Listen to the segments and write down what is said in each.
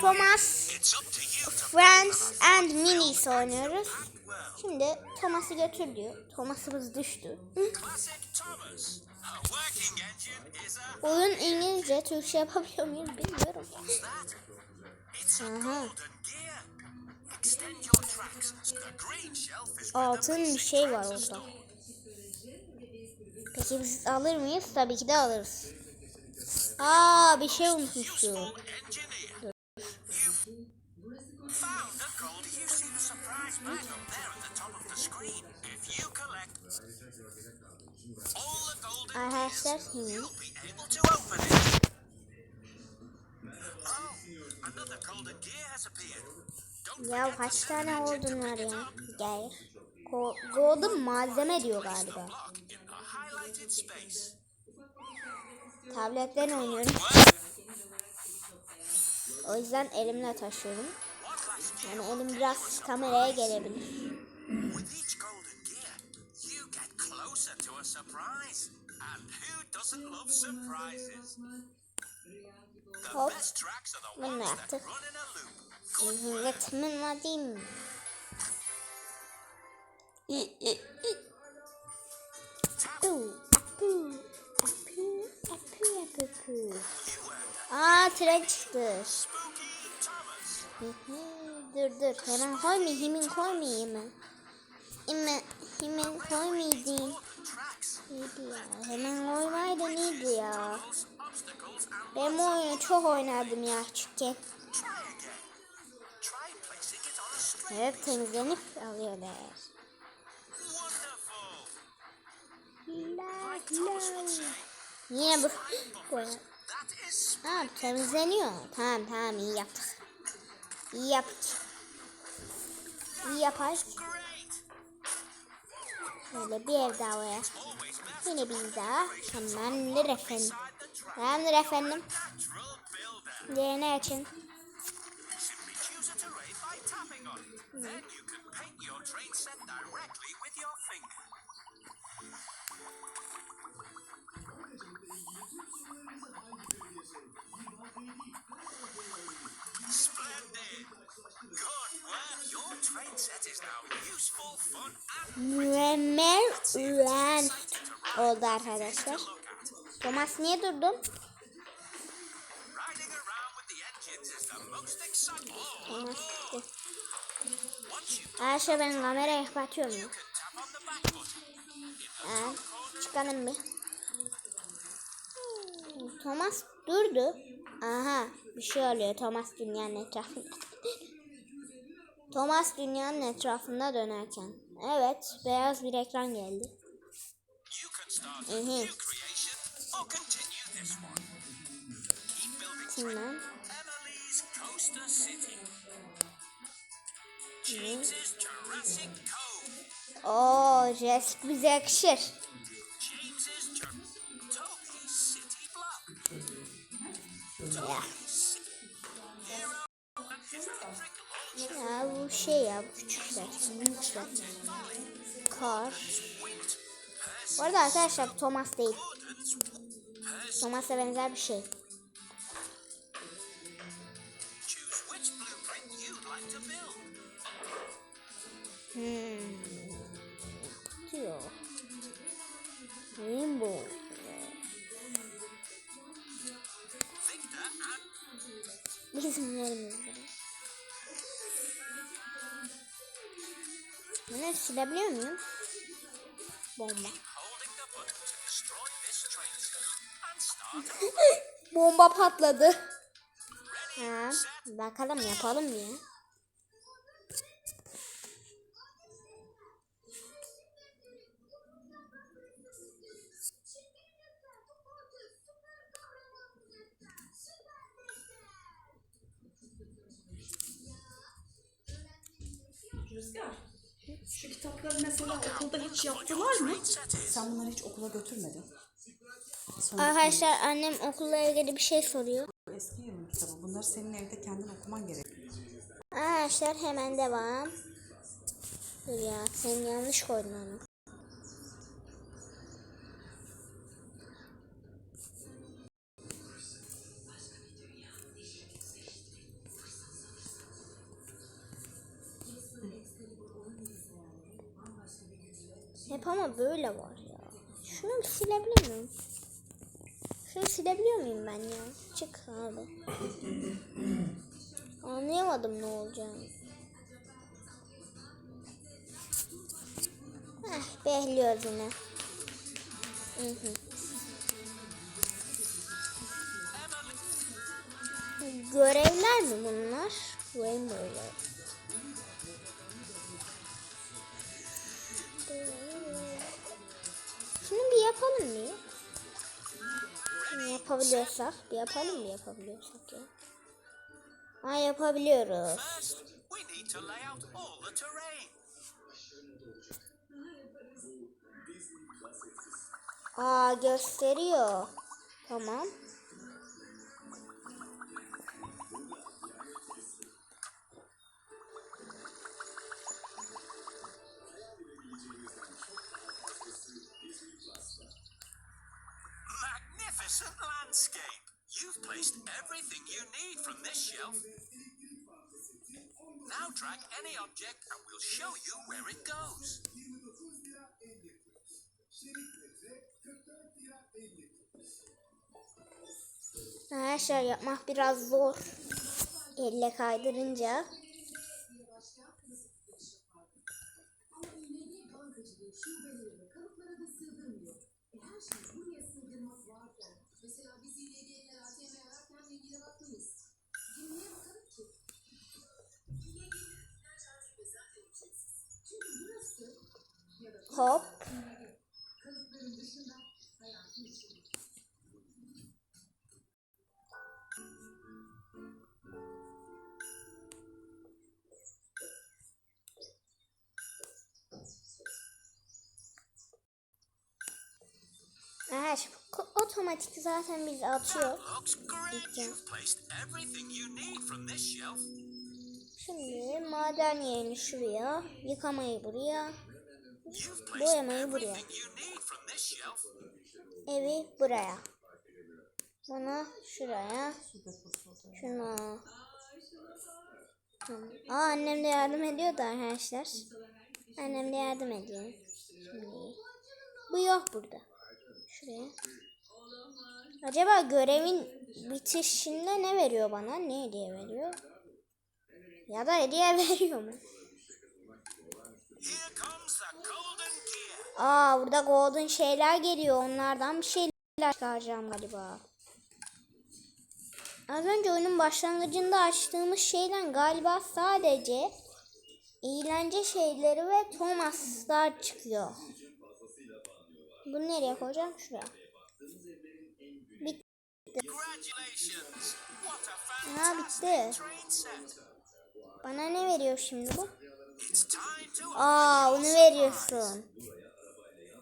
Thomas, Friends and Minis oynuyoruz. Şimdi Thomas'ı götür diyor. Thomas'ımız düştü. Oyun İngilizce, Türkçe yapabiliyor muyum bilmiyorum. Aha. Altın bir şey var orada. Peki biz alır mıyız? Tabii ki de alırız. Aa bir şey unutmuşum. Found a gold. You see the surprise bag up there at the top of the screen. If you collect all the golden Arkadaşlar şimdi you'll be able to open it. Oh, another golden gear has appeared. Ya kaç tane oldun var ya? Gel. Ko Golden malzeme diyor galiba. Tabletten oynuyorum. O yüzden elimle taşıyorum. Yani elim biraz kameraya gelebilir. Hop. Bunu yaptık. run in a loop. Ritmin vadim. Aa tren çıktı. Dur dur hemen koymayayım hemen koymayayım mı? Hemen, hemen koymayayım. Neydi ya? Hemen koymaydı neydi ya? Ben bu oyunu çok oynardım ya string. Hep temizlenip alıyorlar. La la. Yine bu. Ha temizleniyor. Tamam tamam iyi yaptık. İyi yaptık. İyi yapar. Böyle bir ev daha best Yine bir daha. Tamamdır efendim. Tamamdır efendim. Diğerini açın. Simply Mükemmel ulan oldu arkadaşlar. Thomas niye durdun? Thomas gitti. Arkadaşlar ben kamerayı kapatıyorum ya. Ha, çıkalım bir. Thomas durdu. Aha bir şey oluyor Thomas dünyanın etrafında. Thomas dünyanın etrafında dönerken. Evet beyaz bir ekran geldi. You can start a Mhm. new creation or continue this one. Keep building Şimdi Emily's Coaster City. James's Jurassic Cove. o jest bize yakışır. James's Ya, bu şey ya bu küçükler. Büyükler. Kar. Bu arada arkadaşlar Thomas değil. Thomas'a benzer bir şey. Hmm. Diyor. Rainbow. Victor and Bunu silebiliyor muyum? Bomba. Bomba patladı. Ha, bakalım yapalım ya. Rüzgar. Şu kitapları mesela okulda hiç yaptılar mı? Sen bunları hiç okula götürmedin. Sonra Arkadaşlar annem okulla ilgili bir şey soruyor. bu eski yılın kitabı. Bunları senin evde kendin okuman gerek. Arkadaşlar hemen devam. Dur ya sen yanlış koydun onu. Hep ama böyle var ya. Şunu bir silebilir miyim? Şunu silebiliyor muyum ben ya? Çık abi. Anlayamadım ne olacağını. Heh, behliyoruz yine. Hı hı. Görevler mi bunlar? Rainbow'lar. Yapalım mı? Şunu yapabiliyorsak bir yapalım mı yapabiliyorsak ya? Ha yapabiliyoruz. Aa gösteriyor. Tamam. Arkadaşlar yapmak biraz zor. Elle kaydırınca. Hop. Need from this shelf. Şimdi maden yerini şuraya, yıkamayı buraya, boyamayı buraya, evi buraya. Bunu şuraya, şunu. Tamam. Aa annem de yardım ediyor da arkadaşlar. Annem de yardım ediyor. Şimdi. Bu yok burada. Şuraya. Acaba görevin bitişinde ne veriyor bana? Ne hediye veriyor? Ya da hediye veriyor mu? Aa burada golden şeyler geliyor. Onlardan bir şeyler çıkaracağım galiba. Az önce oyunun başlangıcında açtığımız şeyden galiba sadece eğlence şeyleri ve Thomas'lar çıkıyor. Bunu nereye koyacağım? Şuraya. Bitti. train set. Bana ne veriyor şimdi bu? Aa your veriyorsun.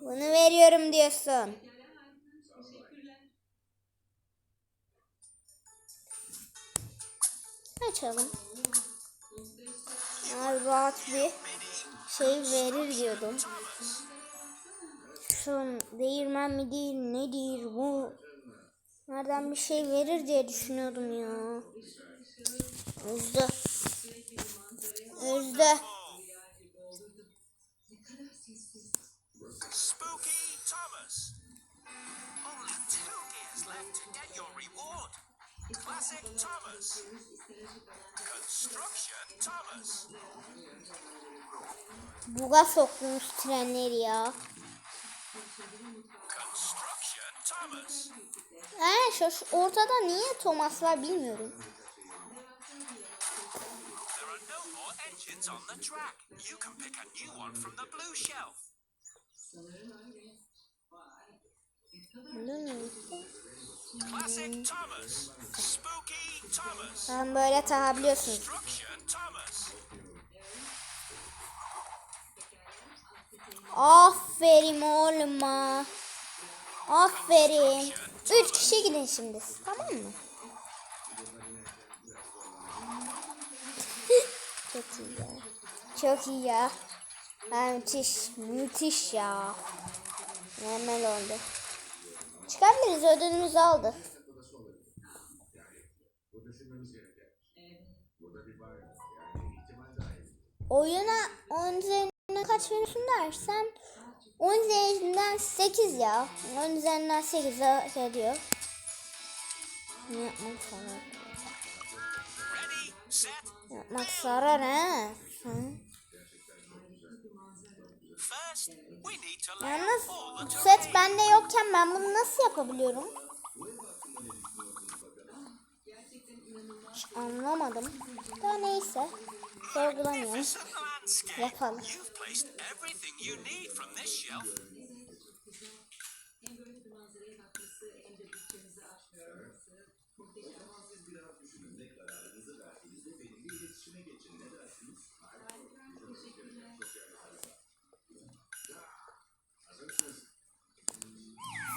Bunu veriyorum diyorsun. Açalım. Abi rahat bir şey verir diyordum. Son değirmen mi değil nedir bu? Nereden bir şey verir diye düşünüyordum ya. Your reward. Classic Thomas. Construction Thomas. Buga sokmuş trenleri ya. Construction. Ee, şu ortada niye Thomas var bilmiyorum. Classic Thomas. Spooky Thomas. Ben böyle Thomas. Aferin oğluma. Aferin. Üç kişi gidin şimdi. Tamam mı? Çok iyi ya. Çok iyi ya. Ha, müthiş. Müthiş ya. Mükemmel oldu. Çıkabiliriz. Ödülümüzü aldık. Oyuna 10 üzerinden kaç verirsin dersen 10 üzerinden 8 ya. 10 üzerinden 8 hak ediyor. Ne yapmak sarar? Yapmak sarar ha. Yalnız set bende yokken ben bunu nasıl yapabiliyorum? Anlamadım. Da neyse. Sorgulamayız. Yapalım.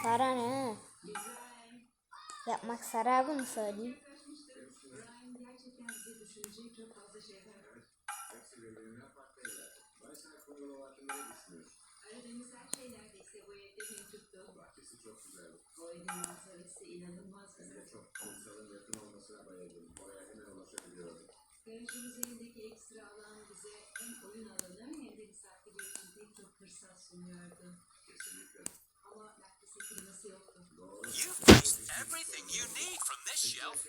Sara ne? Yapmak Sara mı söyleyeyim? gerçekten bize düşünecek çok fazla şeyler var. Sorgulamıyorum. Magnificent landscape. Yapalım. You've placed everything you need from this shelf. Sarar ha. Yapmak sarar bunu söyleyeyim. Garajın üzerindeki ekstra alan bize hem oyun alanı hem de misafirler için pek çok fırsat sunuyordu. Kesinlikle. Ama neredeyse kliması yoktu. You've placed everything you need from this shelf.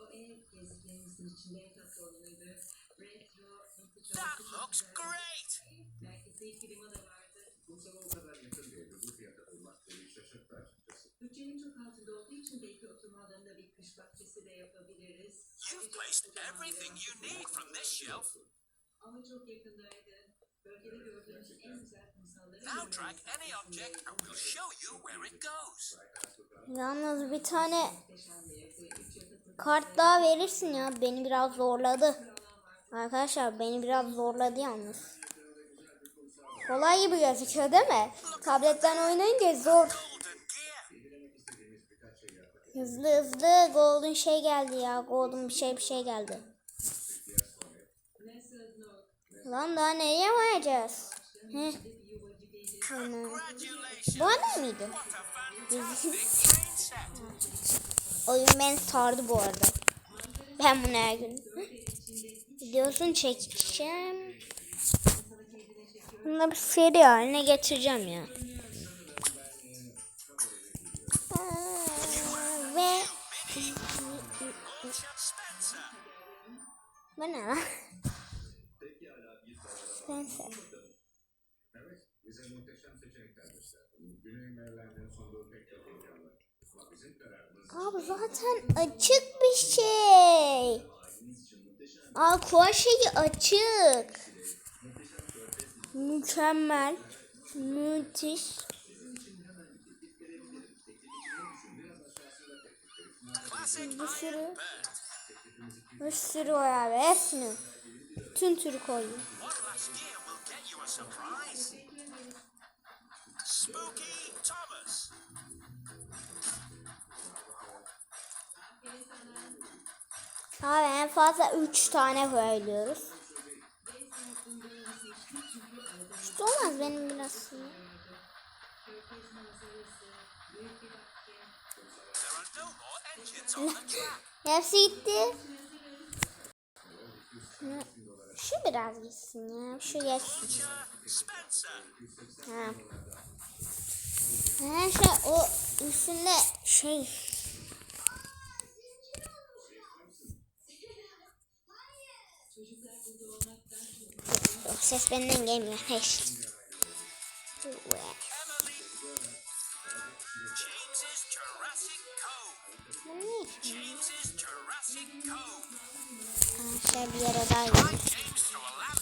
O ev geziklerimizin içinde yatak doluydu. Retro, That looks great. Merkezi klima da vardı. Bütçenin çok altında olduğu için belki oturma alanında bir kış bahçesi de yapabiliriz. You've placed everything you need from this shelf. Ama çok yakındaydı. Bölgede gördüğümüz en güzel kumsalları Now drag any object and we'll show you where it goes. Yalnız bir tane kart daha verirsin ya. Beni biraz zorladı. Arkadaşlar beni biraz zorladı yalnız. Kolay gibi gözüküyor değil mi? Tabletten oynayınca zor. Hızlı hızlı golden şey geldi ya. Golden bir şey bir şey geldi. Lan daha neye varacağız? Heh. Tamam. Bu adam mıydı? Oyun beni sardı bu arada. Ben bunu her gün videosunu çekeceğim. Bunu bir seri haline getireceğim ya. Ve bu ne lan? Spencer. Abi zaten açık bir şey. Aqua şeyi açık. Mükemmel. Müthiş. Bir sürü, bir sürü var abi. Hepsini. Tüm türü koyuyor. Abi en fazla 3 tane koyuyoruz. Hiç olmaz benim biraz. Hepsi gitti. Şu biraz gitsin ya. Şu geçsin. Ha. Her şey o üstünde şey. O ses benden gelmiyor. Heş. Emily. James's Jurassic Cove. Bu ne için? James's Jurassic Cove. Arkadaşlar bir yere daha gidiyor. Guide James through a land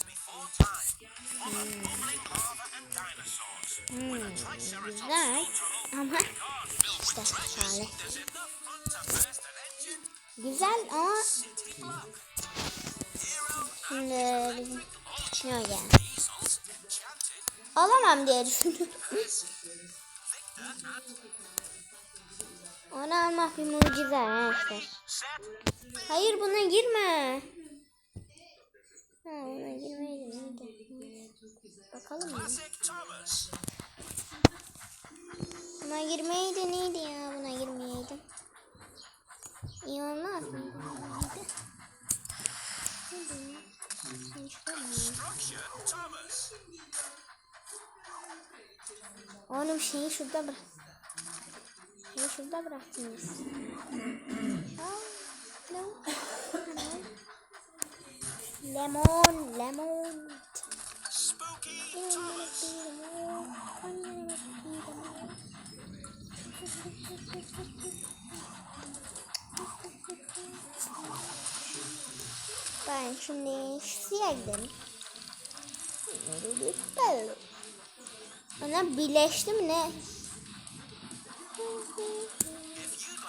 before time. Full of bubbling lava and dinosaurs. With a triceratops Güzel ama işte hali. Güzel ama şimdi o yani? Alamam diye düşündüm. Onu almak bir mucize arkadaşlar. Hayır buna girme. Ha buna girmeydi neydi? Bakalım mı? Buna girmeydi neydi ya? Buna girmeyeydim. İyi olmaz mı? Oğlum şeyi şurada bırak. Şeyi şurada bıraktınız. Lemon, lemon. Ben şimdi şuraya gidelim. Ona birleşti mi ne?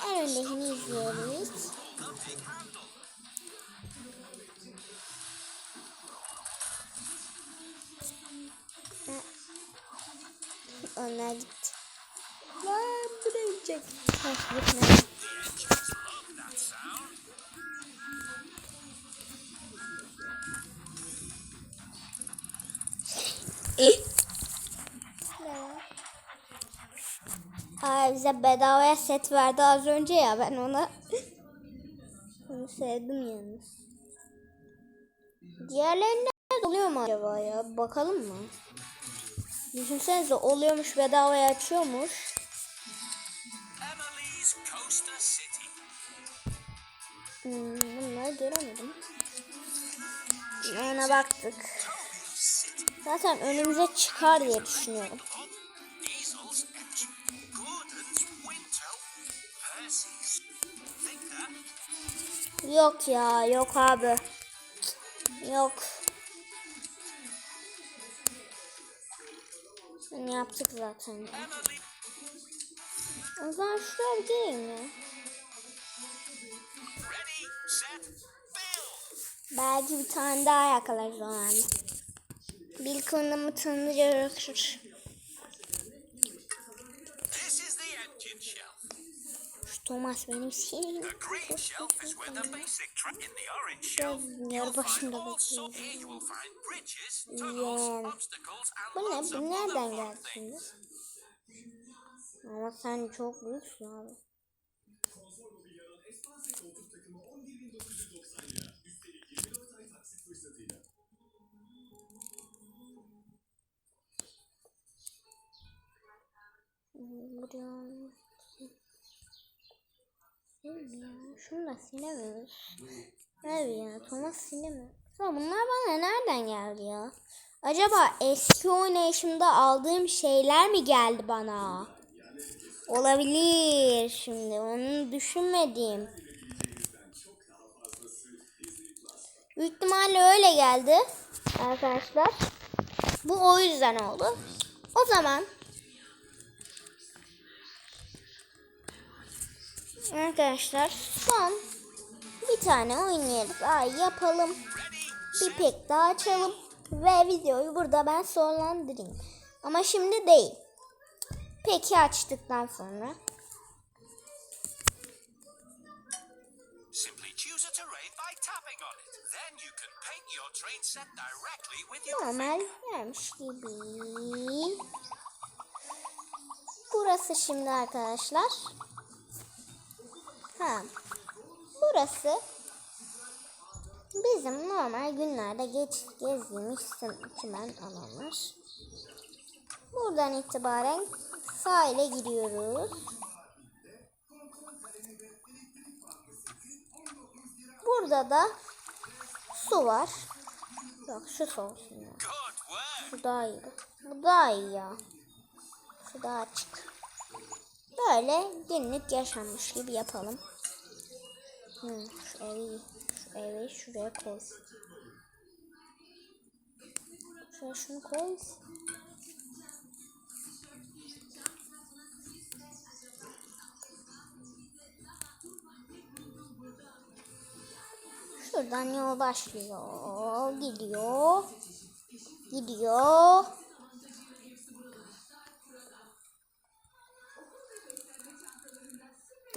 En öndekini izliyoruz. Onlar gitti. Lan buraya gidecek. Hoş gitmedi. Ay bize bedavaya set verdi az önce ya ben ona onu sevdim yalnız. Diğerlerinde oluyor mu acaba ya? Bakalım mı? Düşünsenize oluyormuş bedavaya açıyormuş. Hmm, bunları göremedim. Ona baktık. Zaten önümüze çıkar diye düşünüyorum. Yok ya yok abi. Yok. Bunu yaptık zaten. O zaman şuraya bir gireyim ya. Belki bir tane daha yakalarız o anda. Bil konumu tanıyacak. Find bridges, tunnels, Yeah. obstacles, and Bu ne? Bu nereden geldi şimdi? Ama sen çok büyüksün abi. Buraya... Değil ya. Şunu da silemiyoruz. Evet ya Thomas silemiyor. Ya bunlar bana nereden geldi ya? Acaba eski oynayışımda aldığım şeyler mi geldi bana? Olabilir şimdi onu düşünmedim. Büyük ihtimalle öyle geldi arkadaşlar. Bu o yüzden oldu. O zaman Arkadaşlar son bir tane oynayalım. Ay yapalım. Bir pek daha açalım. Ve videoyu burada ben sonlandırayım. Ama şimdi değil. Peki açtıktan sonra. Normal gelmiş gibi. Burası şimdi arkadaşlar. Ha. Burası bizim normal günlerde geç gezdiğimiz çimen alanlar. Buradan itibaren sahile giriyoruz. Burada da su var. Yok şu su olsun ya. Bu daha iyi. Bu daha iyi ya. Şu daha açık. Böyle günlük yaşanmış gibi yapalım. Hmm, şu evi, şu evi şuraya koy. Şuraya şunu koy. Şuradan yol başlıyor. Gidiyor. Gidiyor.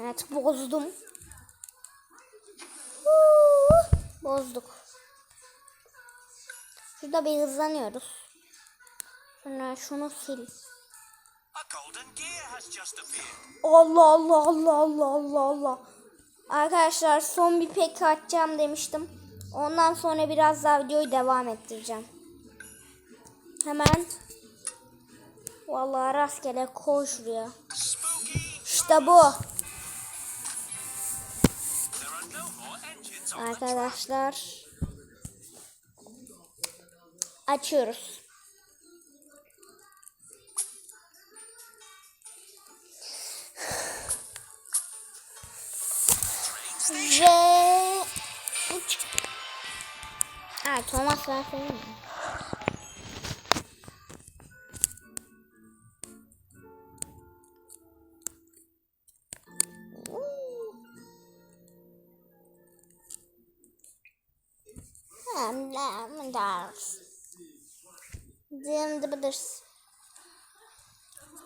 Evet bozdum. Bozduk. Şurada bir hızlanıyoruz. Sonra şunu sil. Allah Allah Allah Allah Allah Allah. Arkadaşlar son bir pek atacağım demiştim. Ondan sonra biraz daha videoyu devam ettireceğim. Hemen Vallahi rastgele koy şuraya. İşte bu. Arkadaşlar. Açıyoruz. Ve uç. Ha Thomas versene mi? Dım dıbıdırs.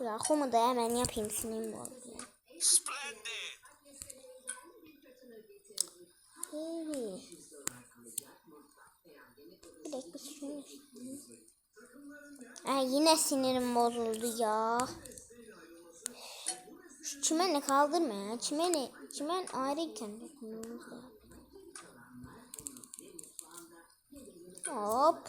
Ya kumu da hemen yapayım sinirimi bozuyor. Splendid. Bir dakika şunu. Yine sinirim bozuldu ya. Şu çimeni kaldırma ya. Çimeni, çimen lazım. Hop.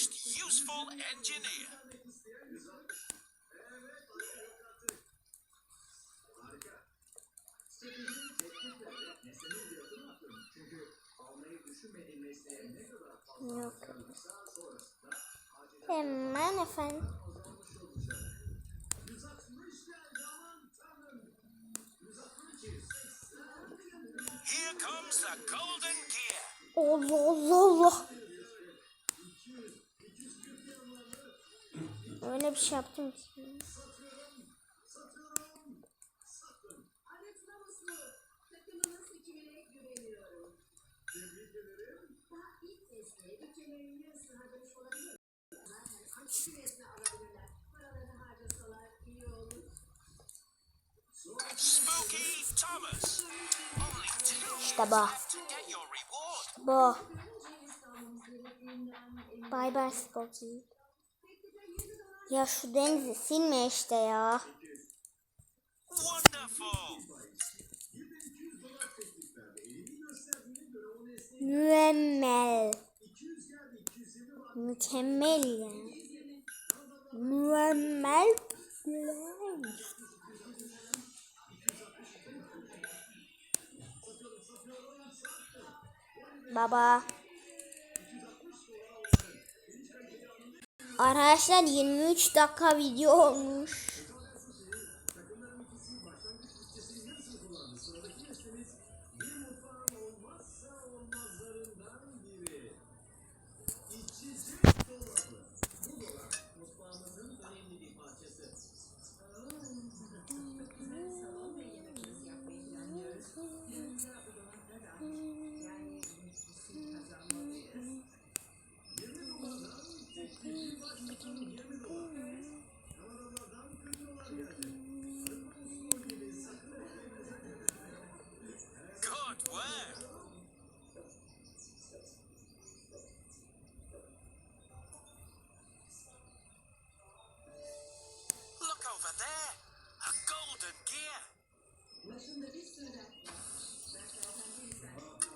most useful engineer. Yok. Hemen efendim. Here comes the golden gear. Oh, Allah Allah Allah. Spooky Thomas. Only two İşte bu. reward. Bu. Bye bye Spocky. Ya şu denizi silme işte ya. Mükemmel. Mükemmel ya. Mükemmel. Baba. Arkadaşlar 23 dakika video olmuş.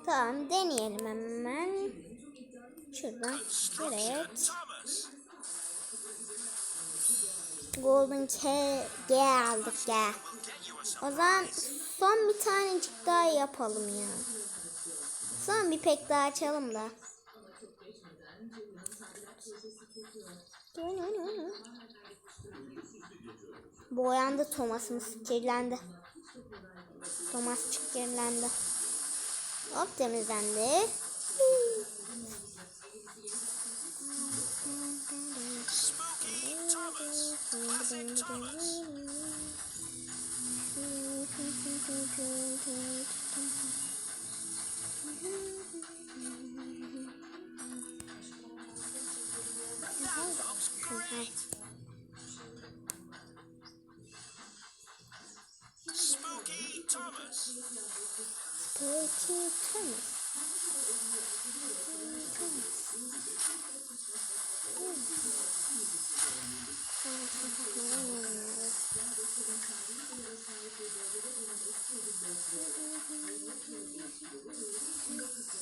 Tamam deneyelim hemen. Şuradan evet. Golden K G aldık ya. O zaman son bir tanecik daha yapalım ya. Son bir pek daha açalım da. Boyandı Thomas'ımız kirlendi. Thomas kirlendi. Hop temizlendi. Spooky Thomas. Classic Thomas. That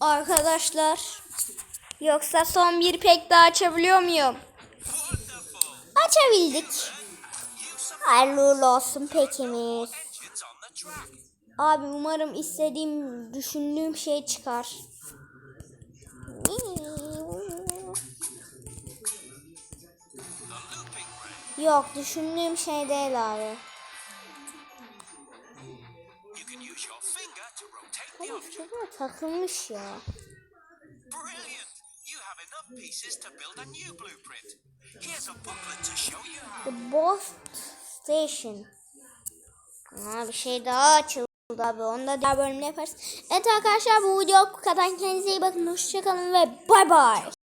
Arkadaşlar. Yoksa son bir pek daha açabiliyor muyum? Açabildik. Hayırlı olsun pekimiz. Abi umarım istediğim, düşündüğüm şey çıkar. Yok düşündüğüm şey değil abi. Şurada takılmış ya. Brilliant! You have enough pieces to build a new blueprint. Here's a booklet to show you how. The Boss Station. Aa, bir şey daha açıldı abi. Onu da diğer bölümde yaparız. Evet arkadaşlar bu video bu kadar. Kendinize iyi bakın. Hoşçakalın ve bay bay.